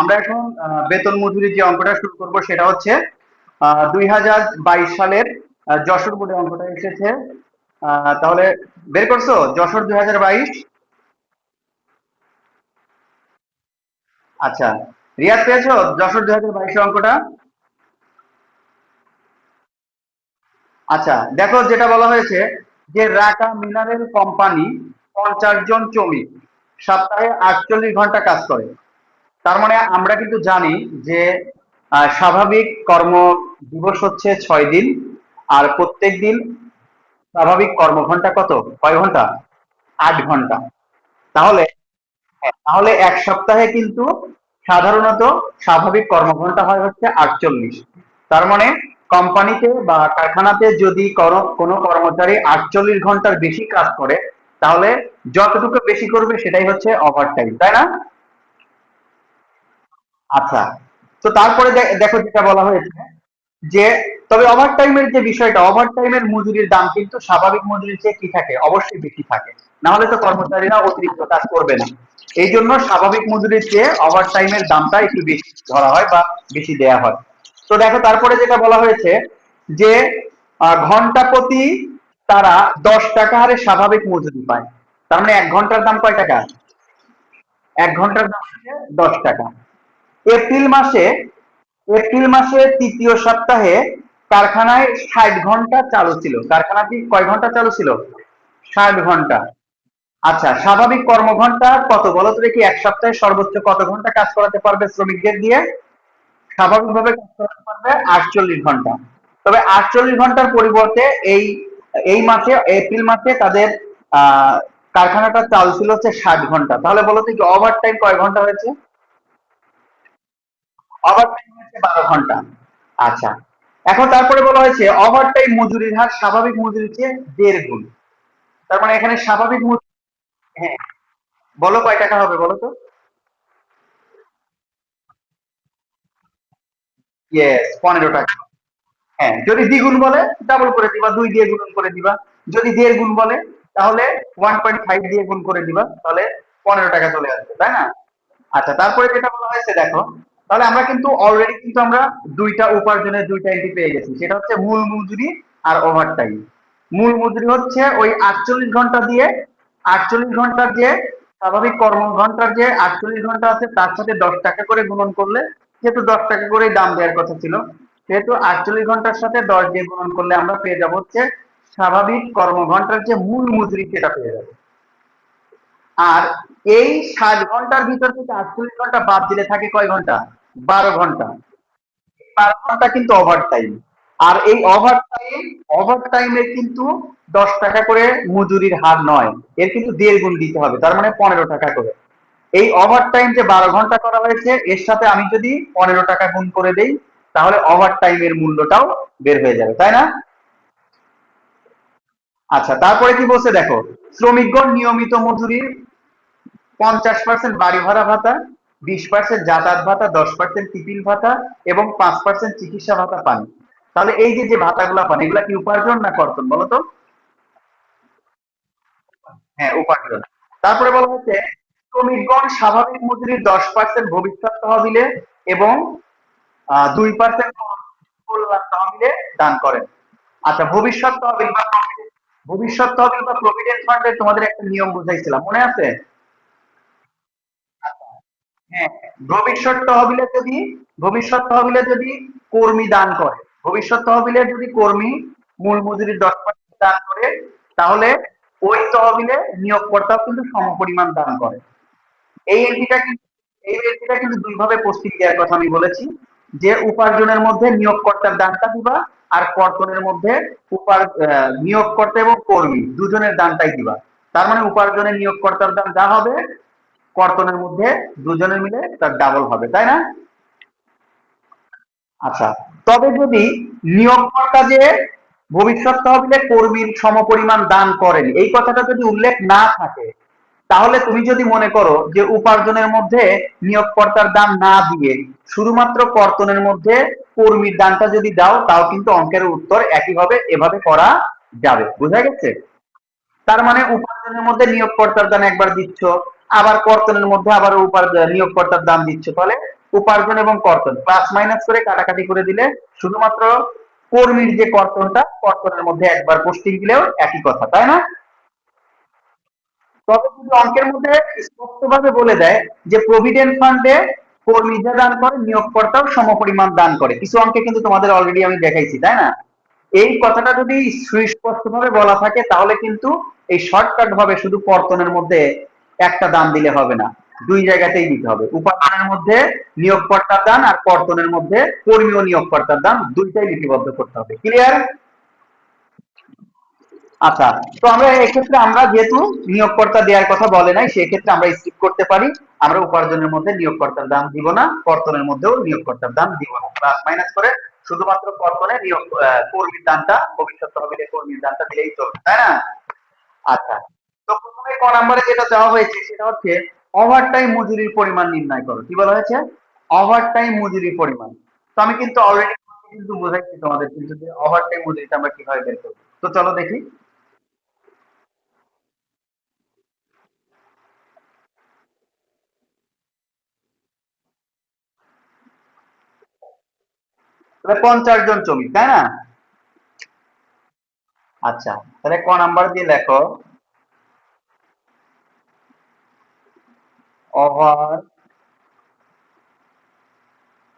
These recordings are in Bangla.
আমরা এখন বেতন মজুরি যে অঙ্কটা শুরু করব সেটা হচ্ছে দুই হাজার বাইশ সালের যশোর বোর্ডে অঙ্কটা এসেছে। তাহলে বের করছ? যশোর দুই হাজার বাইশ। আচ্ছা রিয়াদ পেয়েছ? যশোর দুই হাজার বাইশের অঙ্কটা? আচ্ছা দেখো যেটা বলা হয়েছে যে রাকা মিনারেল কোম্পানি পঞ্চাশ জন শ্রমিক, সপ্তাহে আটচল্লিশ ঘণ্টা কাজ করে। তার মানে আমরা কিন্তু জানি যে স্বাভাবিক কর্ম দিবস হচ্ছে ছয় দিন আর প্রত্যেক দিন স্বাভাবিক কর্মঘন্টা কত? কয় ঘণ্টা আট ঘণ্টা তাহলে হ্যাঁ, তাহলে এক সপ্তাহে কিন্তু সাধারণত স্বাভাবিক কর্মঘন্টা হয় হচ্ছে আটচল্লিশ। তার মানে কোম্পানিতে বা কারখানাতে যদি কোনো কর্মচারী আটচল্লিশ ঘণ্টার বেশি কাজ করে তাহলে যতটুকু বেশি করবে সেটাই হচ্ছে ওভারটাইম তাই না? আচ্ছা তো তারপরে দেখো যেটা বলা হয়েছে যে, তবে ওভার টাইমের যে বিষয়টা ওভার টাইমের মজুরির দাম কিন্তু স্বাভাবিক মজুরির চেয়ে কি থাকে? অবশ্যই বেশি থাকে। না হলে তো কর্মচারীরা অতিরিক্ত কাজ করবে না। এই জন্য স্বাভাবিক মজুরির চেয়ে ওভার টাইমের দামটা একটু বেশি ধরা হয় বা বেশি দেয়া হয়। তো দেখো, তারপরে যেটা বলা হয়েছে যে ঘণ্টা প্রতি তারা দশ টাকা হারে স্বাভাবিক মজুরি পায়। তার মানে এক ঘণ্টার দাম কয় টাকা? এক ঘণ্টার দাম দশ টাকা। এপ্রিল মাসে এপ্রিল মাসে তৃতীয় সপ্তাহে কারখানায় ষাট ঘণ্টা চালু ছিল। কারখানাটি কয় ঘণ্টা চালু ছিল? ষাট ঘণ্টা। আচ্ছা স্বাভাবিক কর্মঘন্টা কত? বলো তো দেখি, এক সপ্তাহে সর্বোচ্চ কত ঘণ্টা কাজ করাতে পারবে শ্রমিকদের দিয়ে? স্বাভাবিকভাবে কাজ করাতে পারবে আটচল্লিশ ঘণ্টা। তবে আটচল্লিশ ঘণ্টার পরিবর্তে এই এই মাসে, এপ্রিল মাসে তাদের কারখানাটা চালু ছিল হচ্ছে ষাট ঘণ্টা। তাহলে বলো তো ওভার টাইম কয় ঘণ্টা হয়েছে? ওভার টাইম হচ্ছে বারো ঘণ্টা। আচ্ছা এখন তারপরে বলা হয়েছে ওভার টাইম মজুরির হার স্বাভাবিক মজুরির চেয়ে দেড় গুণ। তার মানে এখানে স্বাভাবিক মজুরি হ্যাঁ বলো কয় টাকা হবে বলো তো? ইয়েস পনেরো টাকা। হ্যাঁ যদি দ্বিগুণ বলে ডাবল করে দিবা, দুই দিয়ে গুণ করে দিবা। যদি দেড় গুণ বলে, তাহলে ওয়ান পয়েন্ট ফাইভ দিয়ে গুণ করে দিবা, তাহলে পনেরো টাকা চলে আসবে, তাই না? আচ্ছা তারপরে যেটা বলা হয়েছে, দেখো তাহলে আমরা কিন্তু অলরেডি কিন্তু আমরা দুইটা উপার্জনের দুইটা এন্ট্রি পেয়ে গেছি। সেটা হচ্ছে মূল মজুরি আর ওভার টাইম মূল মজুরি হচ্ছে ওই আটচল্লিশ ঘণ্টা দিয়ে, আটচল্লিশ ঘণ্টার যে স্বাভাবিক কর্ম ঘণ্টার যে আটচল্লিশ ঘণ্টা আছে, তার সাথে দশ টাকা করে গুণন করলে, যেহেতু দশ টাকা করেই দাম দেওয়ার কথা ছিল, সেহেতু আটচল্লিশ ঘণ্টার সাথে দশ দিয়ে গুণন করলে আমরা পেয়ে যাব হচ্ছে স্বাভাবিক কর্মঘন্টার যে মূল মজুরি সেটা পেয়ে যাব। আর এই ষাট ঘণ্টার ভিতর থেকে আটচল্লিশ ঘণ্টা বাদ দিলে থাকে কয় ঘণ্টা? বারো ঘণ্টা। বারো ঘণ্টা কিন্তু ওভার টাইম আর এই ওভার টাইম ওভার টাইমে কিন্তু দশ টাকা করে মজুরির হার নয়। এর কিন্তু দেড় গুণ দিতে হবে, তার মানে পনেরো টাকা করে। এই ওভার টাইম যে বারো ঘণ্টা করা হয়েছে, এর সাথে আমি যদি পনেরো টাকা গুণ করে দেই, তাহলে ওভার টাইমের মূল্যটাও বের হয়ে যাবে, তাই না? আচ্ছা তারপরে কি বলছে দেখো, শ্রমিকগণ নিয়মিত মজুরির পঞ্চাশ পার্সেন্ট বাড়ি ভাড়া ভাতা, বিশ পার্সেন্ট যাতায়াত ভাতা, দশ পার্সেন্ট টিফিন ভাতা এবং পাঁচ পার্সেন্ট চিকিৎসা ভাতা পান। তাহলে এই যে যে ভাতাগুলা পান, এগুলা কি উপার্জন না কর্তন বলো তো? হ্যাঁ উপার্জন। তারপরে বলা হচ্ছে, শ্রমিকগণ স্বাভাবিক মজুরির দশ পার্সেন্ট ভবিষ্যৎ তহবিলে এবং দুই পার্সেন্ট কল্যাণ তহবিলে দান করেন। আচ্ছা ভবিষ্যৎ তহবিল বা ভবিষ্যৎ তহবিল বা প্রভিডেন্ট ফান্ডে তোমাদের একটা নিয়ম বুঝাইছিলাম, মনে আছে? হ্যাঁ ভবিষ্যৎ তহবিলে যদি, ভবিষ্যৎ তহবিলে যদি কর্মী দান করে, ভবিষ্যৎ তহবিলে যদি কর্মী মূল মজুরির দশ পার্সেন্ট দান করে, তাহলে ওই তহবিলে নিয়োগকর্তাও কিন্তু দান করে। এই কিন্তু এই কিন্তু দুইভাবে দেওয়ার কথা আমি বলেছি। যে উপার্জনের মধ্যে নিয়োগকর্তার দানটা দিবা, আর কর্তনের মধ্যে উপার নিয়োগকর্তা এবং কর্মী দুজনের দানটাই দিবা। তার মানে উপার্জনের নিয়োগকর্তার দান যা হবে কর্তনের মধ্যে দুজনে মিলে তার ডাবল হবে, তাই না? আচ্ছা তবে যদি নিয়োগকর্তা যে ভবিষ্যৎ তহবিলে কর্মীর সমপরিমাণ দান করেন, এই কথাটা যদি উল্লেখ না থাকে, তাহলে তুমি যদি মনে করো যে উপার্জনের মধ্যে নিয়োগকর্তার দান না দিয়ে শুধুমাত্র কর্তনের মধ্যে কর্মীর দানটা যদি দাও, তাও কিন্তু অঙ্কের উত্তর একই হবে এভাবে করা যাবে, বোঝা গেছে? তার মানে উপার্জনের মধ্যে নিয়োগকর্তার দান একবার দিচ্ছ আবার কর্তনের মধ্যে আবার উপার নিয়োগকর্তার দাম দিচ্ছ। তাহলে উপার্জন এবং কর্তন প্লাস মাইনাস করে কাটাকাটি করে দিলে শুধুমাত্র কর্মীর যে কর্তনটা, কর্তনের মধ্যে একবার পোস্টিং দিলেও একই কথা, তাই না? তবে যদি অঙ্কের মধ্যে স্পষ্টভাবে বলে দেয় যে প্রভিডেন্ট ফান্ডে কর্মী যা দান করে, নিয়োগকর্তাও সমপরিমাণ দান করে। কিছু অঙ্কে কিন্তু তোমাদের অলরেডি আমি দেখাইছি, তাই না? এই কথাটা যদি সুস্পষ্টভাবে বলা থাকে, তাহলে কিন্তু এই শর্টকাট ভাবে শুধু কর্তনের মধ্যে একটা দান দিলে হবে না। দুই জায়গাতেই দিতে হবে। উপাদানের মধ্যে নিয়োগকর্তার দান আর কর্তনের মধ্যে কর্মী ও নিয়োগকর্তার দান দুইটাই লিপিবদ্ধ করতে হবে। ক্লিয়ার আচ্ছা তো আমরা এক্ষেত্রে আমরা যেহেতু নিয়োগকর্তা দেওয়ার কথা বলে নাই, সেক্ষেত্রে আমরা স্কিপ করতে পারি। আমরা উপার্জনের মধ্যে নিয়োগকর্তার দাম দিব না, কর্তনের মধ্যেও নিয়োগকর্তার দাম দিব না। প্লাস মাইনাস করে শুধুমাত্র কর্তনে নিয়োগ কর্মীর দানটা ভবিষ্যৎ তহবিলে কর্মীর দানটা দিলেই চলবে, তাই না? আচ্ছা তো প্রথমে ক নম্বরে যেটা দেওয়া হয়েছে সেটা হচ্ছে ওভারটাইম মজুরির পরিমাণ নির্ণয় করো। কি বলা হয়েছে? ওভারটাইম মজুরির পরিমাণ। তো আমি কিন্তু অলরেডি কিন্তু বোঝাইছি তোমাদের কিন্তু ওভারটাইম মজুরিটা আমরা কীভাবে বের করব। তো চলো দেখি। পঞ্চাশ জন শ্রমিক, তাই না? আচ্ছা তাহলে ক নাম্বার দিয়ে লেখো। ওভার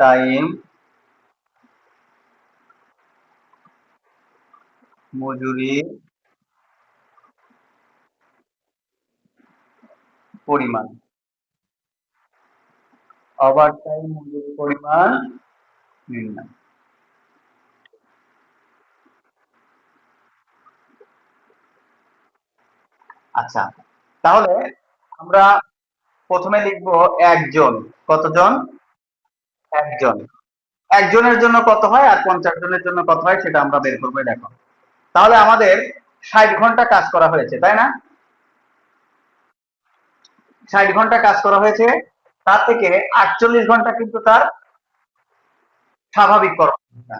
টাইম মজুরি পরিমাণ। ওভার টাইম মজুরি পরিমাণ নির্ণয়। আচ্ছা তাহলে আমরা প্রথমে লিখব একজন। কতজন? একজন। একজনের জন্য কত হয় আর পঞ্চাশ জনের জন্য কত হয় সেটা আমরা বের করব দেখো। তাহলে আমাদের ষাট ঘণ্টা কাজ করা হয়েছে, তাই না? ষাট ঘণ্টা কাজ করা হয়েছে, তার থেকে আটচল্লিশ ঘণ্টা কিন্তু তার স্বাভাবিক কর্মঘন্টা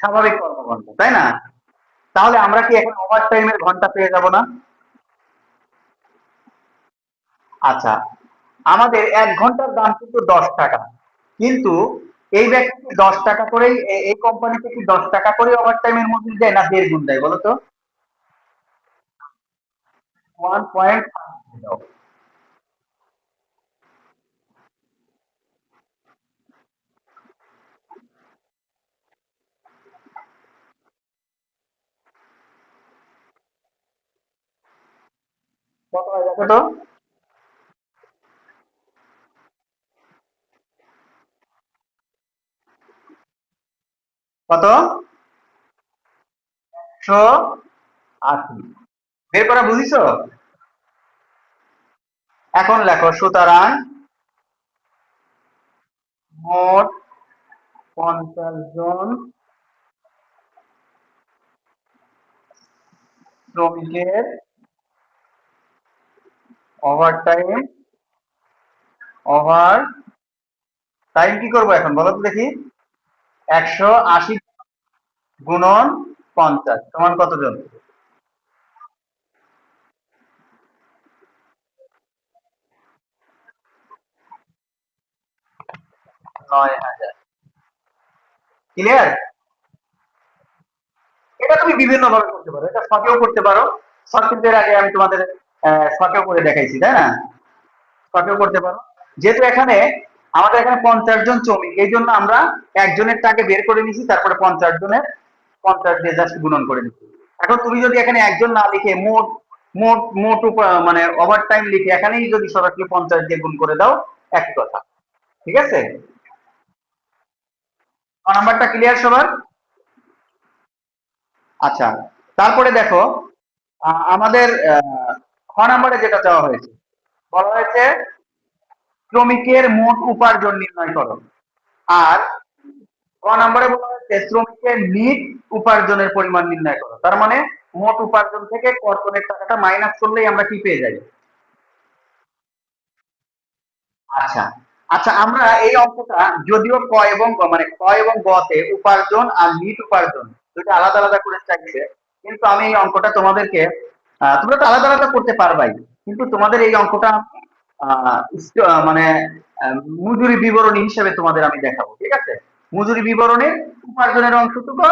স্বাভাবিক কর্মঘন্টা তাই না? তাহলে আমরা কি এখন ওভার টাইমের ঘণ্টা পেয়ে যাব না? আচ্ছা আমাদের এক ঘণ্টার দাম কিন্তু দশ টাকা। কিন্তু এই ব্যক্তি দশ টাকা করেই এই কোম্পানিতে কি দশ টাকা করে ওভার টাইমের মজুরি দেয় না দেড় গুণ দেয়, বলো তো? ওয়ান কত হয় দেখো তো? কত? একশো আশি। বের করা বুঝিছো এখন লেখো, সুতরাং মোট পঞ্চাশ জন শ্রমিকের ওভার টাইম ওভার টাইম কি করব এখন? বলো তো দেখি। একশো আশি গুণন পঞ্চাশ। সমান কতজন? ক্লিয়ার এটা তুমি বিভিন্ন ভাবে করতে পারো। এটা শখেও করতে পারো। শখ আগে আমি তোমাদের শখেও করে দেখাইছি, তাই না? শখেও করতে পারো। যেহেতু এখানে আমাদের এখানে পঞ্চাশ জন শ্রমিক, এই জন্য আমরা একজনের টাকে বের করে নিছি তারপরে পঞ্চাশ জনের পঞ্চাশ দিয়ে জাস্ট গুণন করে নিচ্ছি। এখন তুমি যদি এখানে একজন না লিখে, মোট মোট মোট মানে ওভার টাইম লিখে এখানেই যদি সরাসরি পঞ্চাশ দিয়ে গুণ করে দাও, একই কথা। ঠিক আছে? নাম্বারটা ক্লিয়ার সবার? আচ্ছা তারপরে দেখো আমাদের খ নাম্বারে যেটা চাওয়া হয়েছে, বলা হয়েছে শ্রমিকের মোট উপার্জন নির্ণয় করো। আর ক নম্বরে বলা হয়েছে, শ্রমিকের নিট উপার্জনের পরিমাণ নির্ণয় করো। তার মানে মোট উপার্জন থেকে কর্তনের টাকাটা মাইনাস করলেই আমরা কি পেয়ে যাই? আচ্ছা আচ্ছা আমরা এই অঙ্কটা যদিও ক এবং গ মানে ক এবং গ তে উপার্জন আর নিট উপার্জন দুটো আলাদা আলাদা করে চাইছে, কিন্তু আমি এই অঙ্কটা তোমাদেরকে তোমরা তো আলাদা আলাদা করতে পারবাই, কিন্তু তোমাদের এই অঙ্কটা আমি মানে মজুরি বিবরণী হিসেবে তোমাদের আমি দেখাবো, ঠিক আছে? মজুরি বিবরণীর উপার্জনের অংশটুকু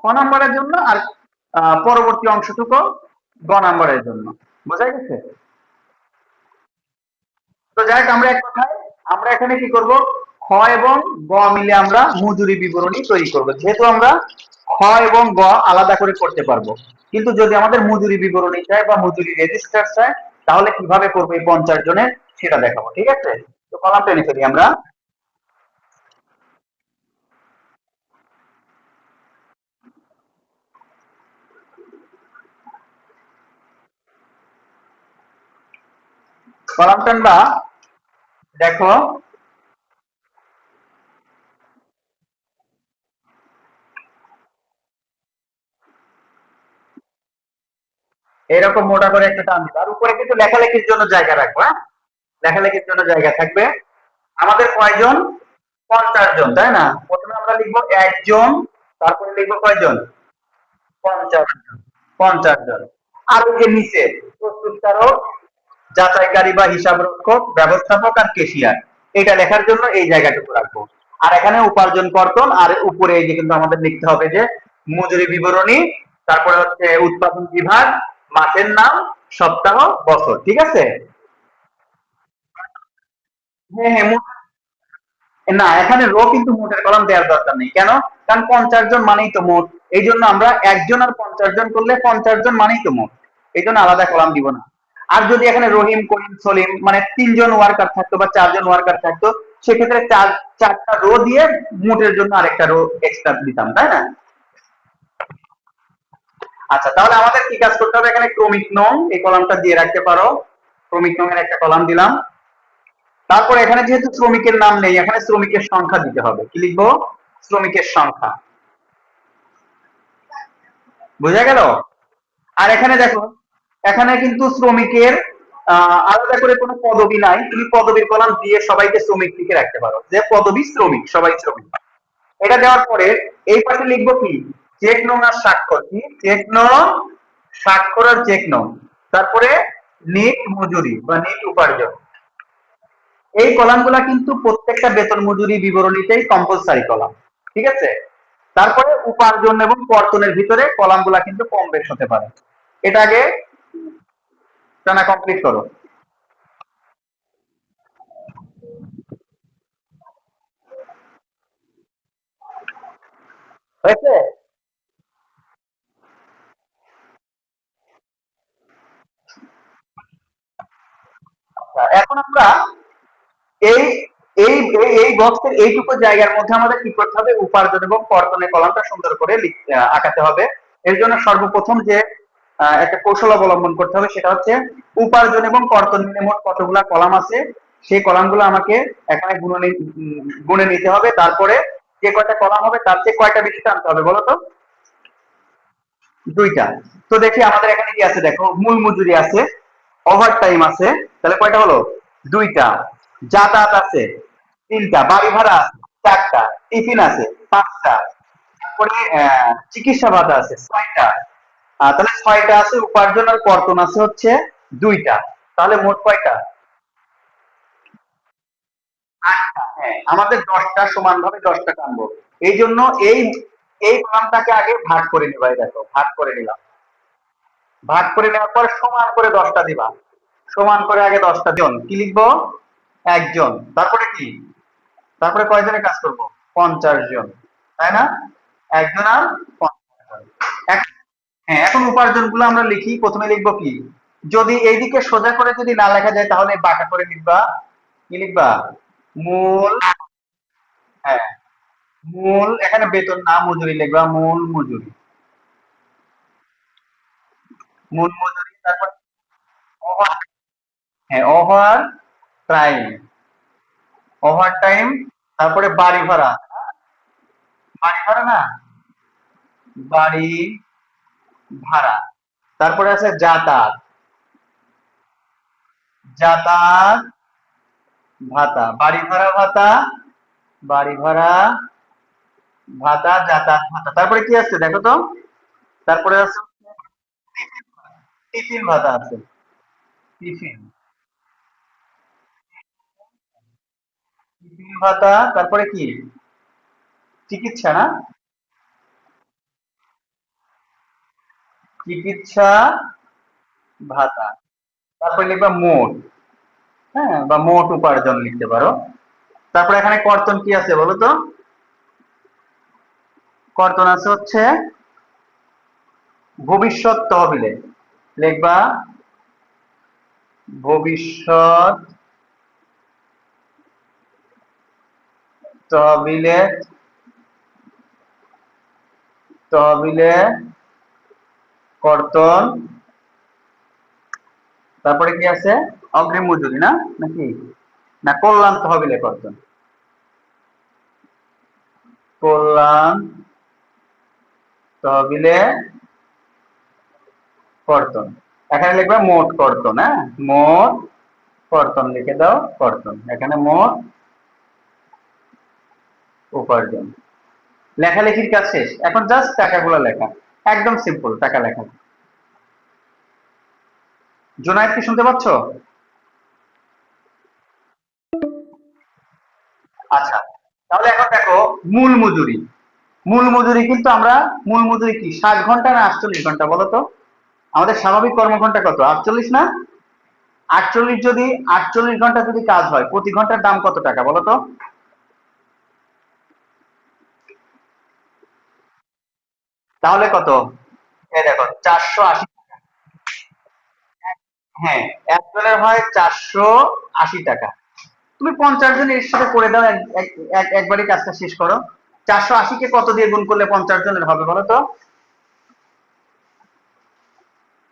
খ নাম্বারের জন্য আর পরবর্তী অংশটুকু গ নাম্বারের জন্য, বোঝা গেছে? তো যাই হোক, আমরা এক কথায়, আমরা এখানে কি করব? খ এবং গ মিলে আমরা মজুরি বিবরণী তৈরি করব। যেহেতু আমরা খ এবং গ আলাদা করে করতে পারব, কিন্তু যদি আমাদের মজুরি বিবরণী চাই বা মজুরি রেজিস্টার চাই তাহলে কীভাবে করব এই পঞ্চাশ জনের? সেটা দেখাবো, ঠিক আছে? তো কলাম টেনে ফেলি আমরা। কলাম টানবা দেখো এরকম মোটা করে একটা টান দিবা। আর উপরে কিন্তু লেখালেখির জন্য জায়গা রাখব হ্যাঁ? লেখালেখির জন্য জায়গা থাকবে। আমাদের কয়জন? পঞ্চাশ জন, তাই না? প্রথমে আমরা লিখব একজন, তারপরে লিখব কয়জন? পঞ্চাশ জন পঞ্চাশ জন। আর নিচে, প্রস্তুতকারক, যাচাইকারী বা হিসাব রক্ষক ব্যবস্থাপক আর কেশিয়ার এটা লেখার জন্য এই জায়গাটুকু রাখব। আর এখানে উপার্জন কর্তন, আর উপরে এই যে কিন্তু আমাদের লিখতে হবে যে, মজুরি বিবরণী, তারপরে হচ্ছে উৎপাদন বিভাগ মাসের নাম, সপ্তাহ, বছর, ঠিক আছে? হ্যাঁ হ্যাঁ না, এখানে রো কিন্তু মোটের কলম দেওয়ার দরকার নেই। কেন? কারণ পঞ্চাশ জন মানেই তো মোট। এই জন্য আমরা একজন আর পঞ্চাশ জন করলে পঞ্চাশ জন মানেই তো মোট। এই জন্য আলাদা কলাম দিব না। আর যদি এখানে রহিম, করিম, সলিম মানে তিনজন ওয়ার্কার থাকতো বা চারজন ওয়ার্কার থাকতো, সেক্ষেত্রে চার চারটা রো দিয়ে মোটের জন্য আরেকটা রো এক্সট্রা দিতাম, তাই না? আচ্ছা তাহলে আমাদের কি কাজ করতে হবে? এখানে ক্রমিক নং, এই কলামটা দিয়ে রাখতে পারো। ক্রমিক নং এর একটা কলাম দিলাম। তারপর এখানে যেহেতু শ্রমিকের নাম নেই, এখানে শ্রমিকের সংখ্যা দিতে হবে। কি লিখব? শ্রমিকের সংখ্যা। বোঝা গেল? আর এখানে দেখো, এখানে কিন্তু শ্রমিকের আলাদা করে কোনো পদবি নাই। তুমি পদবীর কলাম দিয়ে সবাইকে শ্রমিক লিখে রাখতে পারো। যে পদবি শ্রমিক, সবাই শ্রমিক। এটা দেওয়ার পরে এই পাশে লিখব কি? চেক নং আর স্বাক্ষর, কি? চেক নং স্বাক্ষর আর চেক নং তারপরে নেট মজুরি বা নেট উপার্জন। এই কলামগুলা কিন্তু প্রত্যেকটা বেতন মজুরি বিবরণীতেই কম্পালসারি কলাম, ঠিক আছে? তারপরে উপার্জন এবং কর্তনের ভিতরে কলামগুলা কিন্তু কম বেশ হতে পারে। এটা আগে টানা কমপ্লিট করো। হয়েছে? আচ্ছা, এখন আমরা এই এই এই বক্সের এইটুকু জায়গার মধ্যে আমাদের কি করতে হবে? উপার্জন এবং কর্তনের কলামটা সুন্দর করে আঁকাতে হবে। এর জন্য সর্বপ্রথম যে একটা কৌশল অবলম্বন করতে হবে সেটা হচ্ছে উপার্জন এবং কর্তন মিলে মোট কতগুলা কলাম আছে সেই কলামগুলো আমাকে এখানে গুণে গুণে নিতে হবে। তারপরে যে কয়টা কলাম হবে তার চেয়ে কয়টা বেশি টানতে হবে বলো তো? দুইটা। তো দেখি আমাদের এখানে কি আছে? দেখো মূল মজুরি আছে। ওভার টাইম আছে, তাহলে কয়টা হলো? দুইটা। যাতায়াত আছে, তিনটা। বাড়ি ভাড়া আছে, চারটা। টিফিন আছে, পাঁচটা। তারপরে চিকিৎসা ভাতা আছে, ছয়টা। তাহলে ছয়টা আছে, উপার্জন আর কর্তন আছে হচ্ছে দুইটা। তাহলে মোট কয়টা? আটটা। হ্যাঁ আমাদের দশটা সমান ভাবে দশটা টানবো। এই জন্য এই এই কলামটাকে আগে ভাগ করে নিবা দেখো, ভাগ করে নিলাম। ভাগ করে নেওয়ার পর সমান করে দশটা দিবা। সমান করে আগে দশটা জন কি লিখব? একজন। তারপরে কি? তারপরে কয়জনের কাজ করব? পঞ্চাশ জন। তাই না? একজন আর পঞ্চাশ জন। হ্যাঁ এখন উপার্জনগুলো আমরা লিখি। প্রথমে লিখব কি? যদি এইদিকে সোজা করে যদি না লেখা যায়, তাহলে বাঁকা করে লিখবা। কি লিখবা? মূল। হ্যাঁ। মূল, এখানে বেতন না, মজুরি লিখবা। মূল, মজুরি। মূল মজুরি, তারপর হ্যাঁ ওভার টাইম ওভার টাইম তারপরে বাড়ি ভাড়া। বাড়ি ভাড়া না? বাড়ি ভাড়া। তারপরে আছে যাতায়াত। যাতায়াত, ভাতা। বাড়ি ভাড়া, ভাতা। বাড়ি ভাড়া, ভাতা, যাতায়াত, ভাতা। তারপরে কি আছে, দেখো তো? তারপরে আছে টিফিন ভাতা আছে। টিফিন। টিফিন ভাতা তারপরে কি? চিকিৎসা না? চিকিৎসা ভাতা। তারপরে লিখবা মোট। হ্যাঁ বা মোট উপার্জন লিখতে পারো। তারপরে এখানে কর্তন কি আছে বলো তো? কর্তন আছে হচ্ছে ভবিষ্যৎ তহবিলে। লিখবা, ভবিষ্যৎ তহবিলে তহবিলে কর্তন, তারপরে কি আছে? অগ্রিম মজুরি, না? নাকি? না, কল্যাণ তহবিলে কর্তন। কল্যাণ তহবিলে কর্তন। এখানে লিখবে মোট কর্তন হ্যাঁ? মোট কর্তন লিখে দাও, কর্তন। এখানে মোট উপার্জন। লেখালেখির কাজ শেষ। এখন জাস্ট টাকাগুলো লেখা। একদম সিম্পল টাকা লেখা। জোনায়েদ, কি শুনতে পাচ্ছ? আচ্ছা তাহলে এখন দেখো মূল মজুরি। মূল মজুরি কিন্তু আমরা, মূল মজুরি কি? ষাট ঘণ্টা না আটচল্লিশ ঘণ্টা বলো তো? আমাদের স্বাভাবিক কর্মঘন্টা কত? আটচল্লিশ না? আটচল্লিশ যদি, আটচল্লিশ ঘণ্টা যদি কাজ হয়, প্রতি ঘণ্টার দাম কত টাকা বলো তো? তাহলে কত? দেখো, চারশো আশি হ্যাঁ একজনের হয় চারশো আশি টাকা। তুমি পঞ্চাশ জন এর সাথে করে দাও, এক- এক- এক- একবারই কাজটা শেষ করো। চারশো আশিকে কত দিয়ে গুণ করলে পঞ্চাশ জনের হবে বলো তো?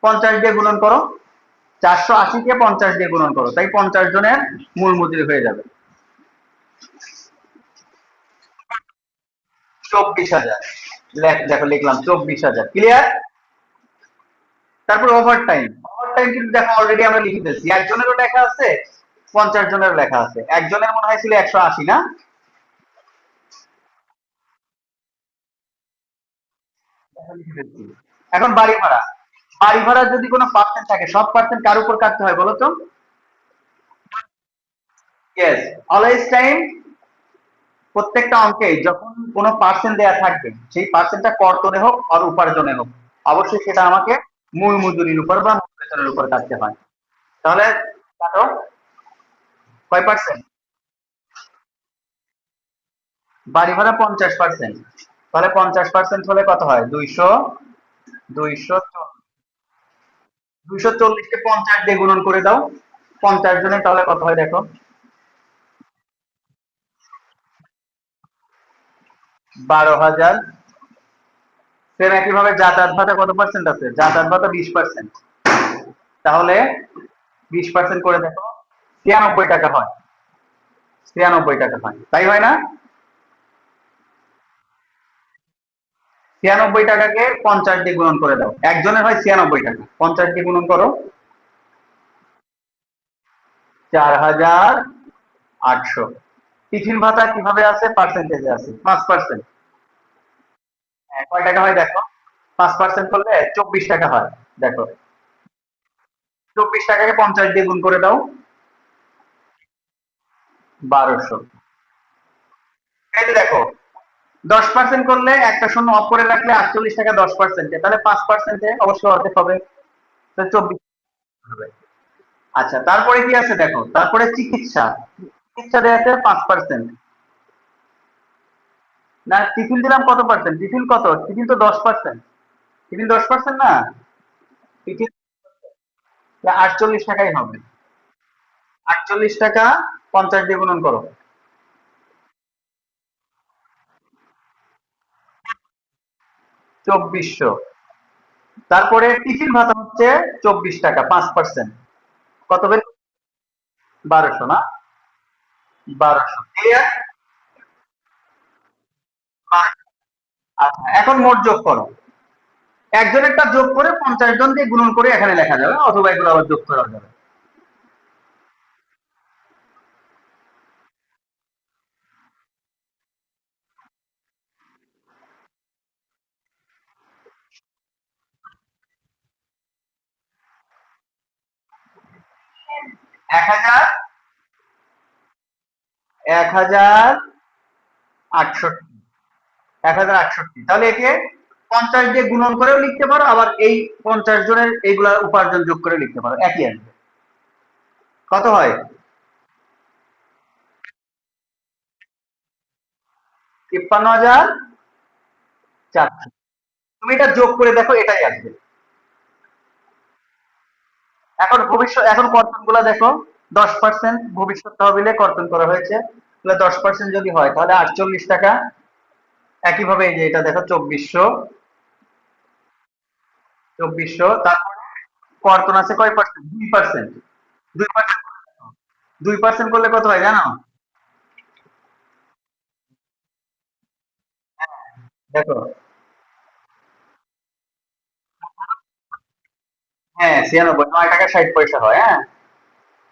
পঞ্চাশ দিয়ে গুণন করো। চারশো আশিকে পঞ্চাশ দিয়ে গুণন করো। তাই পঞ্চাশ জনের মূল মজুরি হয়ে যাবে। চব্বিশ হাজার। দেখো, লিখলাম চব্বিশ হাজার। ক্লিয়ার তারপর ওভার টাইম ওভার টাইম কিন্তু দেখো অলরেডি আমরা লিখে একজনেরও লেখা আছে, পঞ্চাশ জনের লেখা আছে। একজনের মনে হয় ছিল একশো আশি, না? এখন বাড়ি ভাড়া। বাড়ি ভাড়া যদি কোনো পার্সেন্ট থাকে, সব পার্সেন্ট কার উপর কাটতে হয় বলো তো? ইয়েস অলওয়েজ টাইম প্রত্যেকটা অঙ্কে যখন কোনো পার্সেন্ট দেয়া থাকবে, সেই পার্সেন্টটা কর্তনে হোক আর উপার্জনে হোক। অবশ্যই সেটা আমাকে মূল মজুরির উপর বা মূল বেতনের উপর কাটতে হয়। তাহলে কাটো। কয় পার্সেন্ট বাড়ি ভাড়া পঞ্চাশ পার্সেন্ট তাহলে পঞ্চাশ পার্সেন্ট হলে কত হয়? দুইশো দুইশো দুইশো চল্লিশকে পঞ্চাশ দিয়ে গুণন করে দাও। পঞ্চাশ জনে তাহলে কত হয় দেখো? বারো হাজার। সেম একইভাবে যাতায়াত ভাতা কত পার্সেন্ট আছে? যাতায়াত ভাতা বিশ পার্সেন্ট তাহলে বিশ পার্সেন্ট করে দেখো, ছিয়ানব্বই টাকা হয়। ছিয়ানব্বই টাকা হয়। তাই হয় না? ছিয়ানব্বই টাকাকে পঞ্চাশ দিয়ে গুণন করে দাও। একজনের হয় ছিয়ানব্বই টাকা। পঞ্চাশ দিয়ে গুণন করো। চার হাজার আটশো। টিফিন ভাতা কীভাবে আছে পার্সেন্টেজে আছে পাঁচ পার্সেন্ট কয় টাকা হয় দেখো? পাঁচ পার্সেন্ট করলে চব্বিশ টাকা হয়। দেখো। চব্বিশ টাকাকে পঞ্চাশ দিয়ে গুণ করে দাও। বারোশো। এই দেখো দশ পার্সেন্ট করলে একটা শূন্য অফ করে রাখলে আটচল্লিশ টাকা দশ পার্সেন্টে তাহলে পাঁচ পার্সেন্টে অবশ্যই অর্ধেক হবে। চব্বিশ আচ্ছা তারপরে কি আছে দেখো? তারপরে চিকিৎসা। চিকিৎসা দেওয়া আছে পাঁচ পার্সেন্ট না, টিফিন দিলাম কত পার্সেন্ট টিফিন কত? টিফিন তো দশ পার্সেন্ট টিফিন দশ পার্সেন্ট না? টিফিন আটচল্লিশ টাকাই হবে। আটচল্লিশ টাকা পঞ্চাশ দিয়ে গুণন করো। চব্বিশশো। তারপরে টিফিন ভাতা হচ্ছে চব্বিশ টাকা, পাঁচ পার্সেন্ট কত বের? বারোশো না? বারোশো। ক্লিয়ার আচ্ছা এখন মোট যোগ করো একজনেরটা যোগ করে পঞ্চাশ জন দিয়ে গুণন করে এখানে লেখা যাবে, অথবা এগুলো আবার যোগ করা যাবে। এক হাজার? এক হাজার আটষট্টি। এক হাজার আটষট্টি। তাহলে একে পঞ্চাশ দিয়ে গুণন করেও লিখতে পারো, আবার এই পঞ্চাশ জনের এইগুলা উপার্জন যোগ করে লিখতে পারো। একই আসবে। কত হয়? তিপ্পান্ন হাজার চারশো। তুমি এটা যোগ করে দেখো, এটাই আসবে। এখন ভবিষ্যৎ, এখন কর্তনগুলা দেখো, দশ পার্সেন্ট ভবিষ্যৎ তহবিলে কর্তন করা হয়েছে। তাহলে দশ পার্সেন্ট যদি হয়, তাহলে আটচল্লিশ টাকা। একইভাবে এই যে এটা দেখো, চব্বিশশো। চব্বিশশো, তারপরে কর্তন আছে কয় পার্সেন্ট দুই পার্সেন্ট দুই পার্সেন্ট দুই পার্সেন্ট করলে কত হয় জানো? দেখো। হ্যাঁ ছিয়ানব্বই, নয় টাকা ষাট পয়সা হয় হ্যাঁ?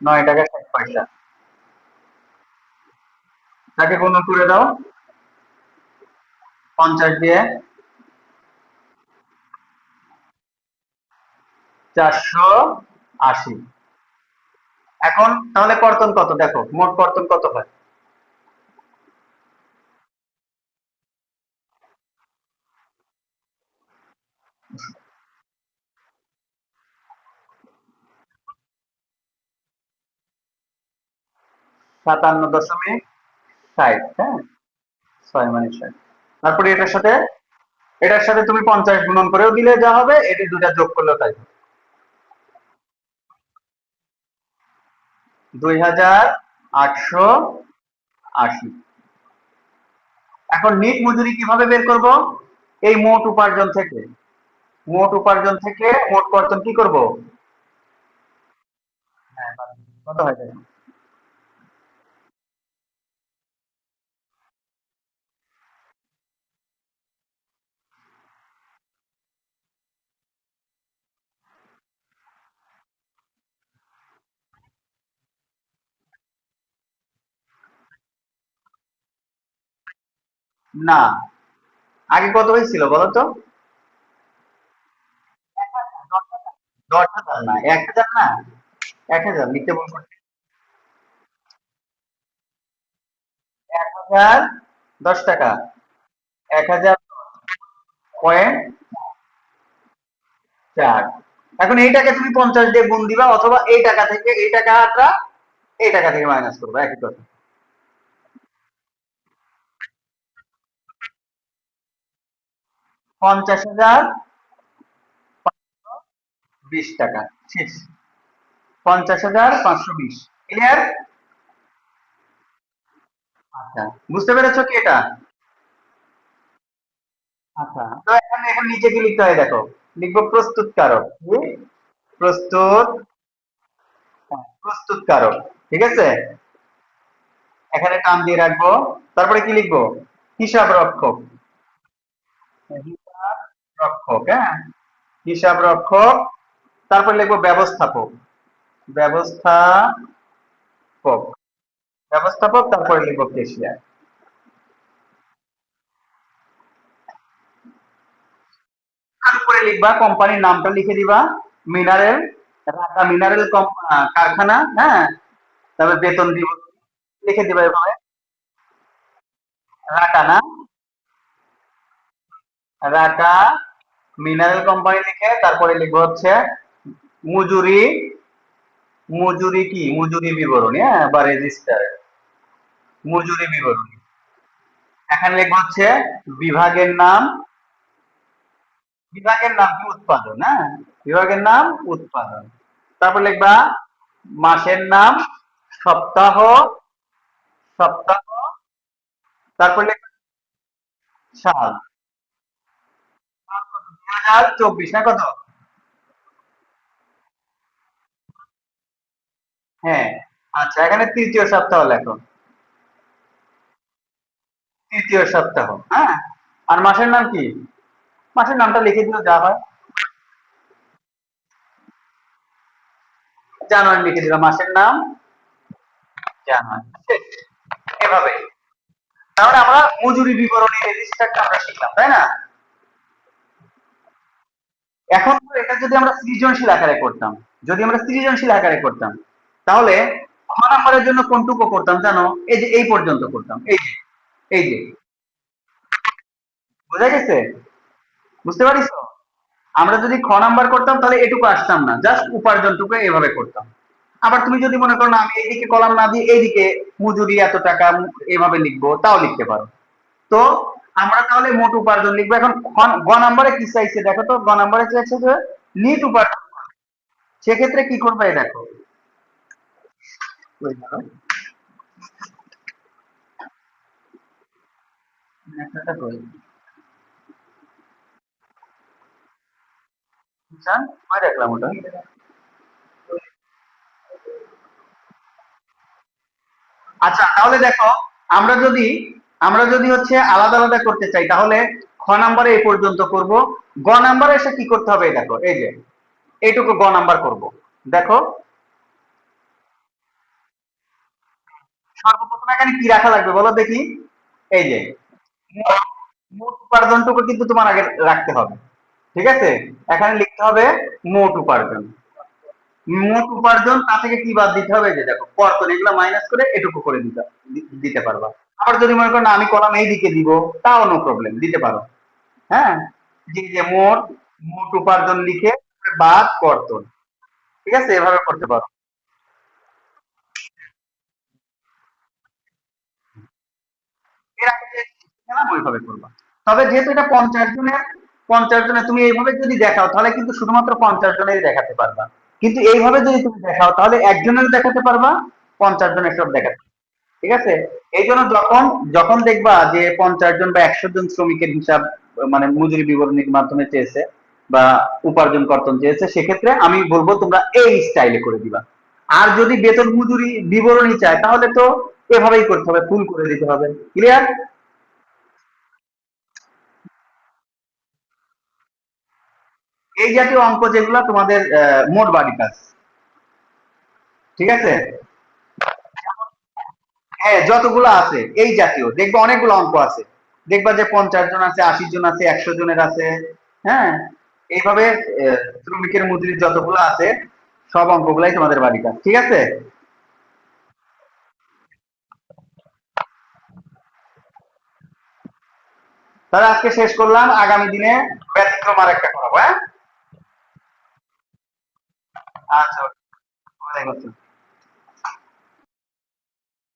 নয় টাকা ষাট পয়সা। তাকে গুণ করে দাও। পঞ্চাশ দিয়ে। চারশো আশি। এখন তাহলে কর্তন কত? দেখো, মোট কর্তন কত হয়? সাতান্ন দশমিক ষাট হ্যাঁ? ছয় মানে ষাট তারপরে এটার সাথে এটার সাথে তুমি পঞ্চাশ গুণন করেও দিলে যা হবে এটি দুটা যোগ করলেও তাই। দুই হাজার আটশো আশি। এখন নিট মজুরি কীভাবে বের করব? এই মোট উপার্জন থেকে। মোট উপার্জন থেকে মোট কর্তন কি করব? হ্যাঁ, কত হয়? না। আগে কত হয়েছিল বলো তো? এক হাজার দশ টাকা। এক হাজার পয়েন্ট চার। এখন এই টাকা তুমি পঞ্চাশ দিয়ে গুণ দিবা, অথবা এই টাকা থেকে, এই টাকাটা এই টাকা থেকে মাইনাস করবে, একই কথা। পঞ্চাশ হাজার বিশ টাকা। শেষ পঞ্চাশ হাজার পাঁচশো বিশ। ক্লিয়ার আচ্ছা বুঝতে কি এটা? আচ্ছা নিচে কি লিখতে হয় দেখো? লিখব প্রস্তুতকারক। কি? প্রস্তুত হ্যাঁ, প্রস্তুতকারক। ঠিক আছে? এখানে টান দিয়ে রাখব। তারপরে কি লিখব? হিসাব রক্ষক রক্ষক হ্যাঁ? হিসাব রক্ষক, তারপর লিখব ব্যবস্থাপক। ব্যবস্থাপক। ব্যবস্থাপক, তারপরে লিখব কেশিয়ার। উপরে লিখবা কোম্পানির নামটা লিখে দিবা। মিনারেল ঢাকা মিনারেল কারখানা হ্যাঁ? তারপরে বেতন দিব। লিখে দিবা এভাবে। রাটা না রাটা মিনারেল কোম্পানি লিখে তারপরে লিখব হচ্ছে মজুরি মজুরি কি? মজুরি বিবরণী হ্যাঁ বা রেজিস্টার মজুরি বিবরণী। এখানে লিখব হচ্ছে বিভাগের নাম বিভাগের নাম কি? উৎপাদন হ্যাঁ বিভাগের নাম উৎপাদন। তারপর লিখবা মাসের নাম, সপ্তাহ সপ্তাহ, তারপর লিখবা সাল। হাজার চব্বিশ না কত? হ্যাঁ আচ্ছা এখানে তৃতীয় সপ্তাহ লেখো। তৃতীয় সপ্তাহ হ্যাঁ? আর মাসের নাম কি? মাসের নামটা লিখে দিলে যা হয়। জানুয়ারি লিখে মাসের নাম। জানুয়ারি এভাবে। তাহলে আমরা মজুরি বিবরণী রেজিস্টারটা আমরা শিখলাম, তাই না? এখন এটা যদি আমরা সৃজনশীল আকারে করতাম, যদি আমরা সৃজনশীল আকারে করতাম, তাহলে খ নাম্বারের জন্য কোনটুকু করতাম জানো? এই যে এই পর্যন্ত করতাম, এই যে এই যে। বোঝা গেছে? বুঝতে পারিস? আমরা যদি খ নাম্বার করতাম, তাহলে এটুকু আসতাম না জাস্ট উপার্জনটুকু এভাবে করতাম। আবার তুমি যদি মনে করো না, আমি এইদিকে কলাম না দিয়ে এইদিকে মজুরি এত টাকা এভাবে লিখব, তাও লিখতে পারো। তো আমরা তাহলে মোট উপার্জন লিখব। এখন গ নাম্বারে কি চাইছে? দেখো তো গ নাম্বারে চাইছে যে নিট উপার্জন। সেক্ষেত্রে কি করবে দেখো? আচ্ছা? আচ্ছা তাহলে দেখো, আমরা যদি আমরা যদি হচ্ছে আলাদা আলাদা করতে চাই, তাহলে খ নাম্বারে এই পর্যন্ত করব। গ নাম্বারে এসে কি করতে হবে? দেখো, এই যে, এইটুকু গ নাম্বার করব। দেখো, সর্বপ্রথম এখানে কি রাখা লাগবে বলো দেখি। এই যে, মোট- উপার্জনটুকু কিন্তু তোমার আগে রাখতে হবে। ঠিক আছে? এখানে লিখতে হবে মোট উপার্জন। মোট উপার্জন তা থেকে কি বাদ দিতে হবে? যে দেখো কর্তন এগুলো মাইনাস করে এটুকু করে দিতে দিতে পারবা। আবার যদি মনে করো না, আমি কলাম এই দিকে দিব, তাও নো প্রবলেম দিতে পারো। হ্যাঁ? যে যে মোট মোট উপার্জন লিখে বাদ কর্তন। ঠিক আছে? এভাবে করতে পারো। তবে যেহেতু এটা পঞ্চাশ জনের পঞ্চাশ জনের, তুমি এইভাবে যদি দেখাও, তাহলে কিন্তু শুধুমাত্র পঞ্চাশ জনেরই দেখাতে পারবা। কিন্তু এইভাবে যদি তুমি দেখাও, তাহলে একজনের দেখাতে পারবা, পঞ্চাশ জনের সব দেখাতে। ঠিক আছে? এই জন্য যখন যখন দেখবা যে পঞ্চাশ জন বা একশো জন শ্রমিকের হিসাব মানে মজুরি বিবরণীর মাধ্যমে চেয়েছে বা উপার্জন কর্তন চেয়েছে, সেক্ষেত্রে আমি বলব তোমরা এই স্টাইলে করে দিবা। আর যদি বেতন মজুরি বিবরণী চায়, তাহলে তো এভাবেই করতে হবে ফুল করে দিতে হবে। ক্লিয়ার এই জাতীয় অঙ্ক যেগুলো তোমাদের মোট বাড়ি কাজ। ঠিক আছে? হ্যাঁ যতগুলো আছে, এই জাতীয়, দেখবা অনেকগুলো অঙ্ক আছে। দেখবা যে পঞ্চাশ জন আছে, আশি জন আছে, একশো জনের আছে হ্যাঁ? এইভাবে শ্রমিকের মজুরির যতগুলো আছে, সব অঙ্কগুলাই তোমাদের বাড়ি কাজ ঠিক আছে? তাহলে আজকে শেষ করলাম, আগামী দিনে ব্যতিক্রম আর একটা করাবো হ্যাঁ? আচ্ছা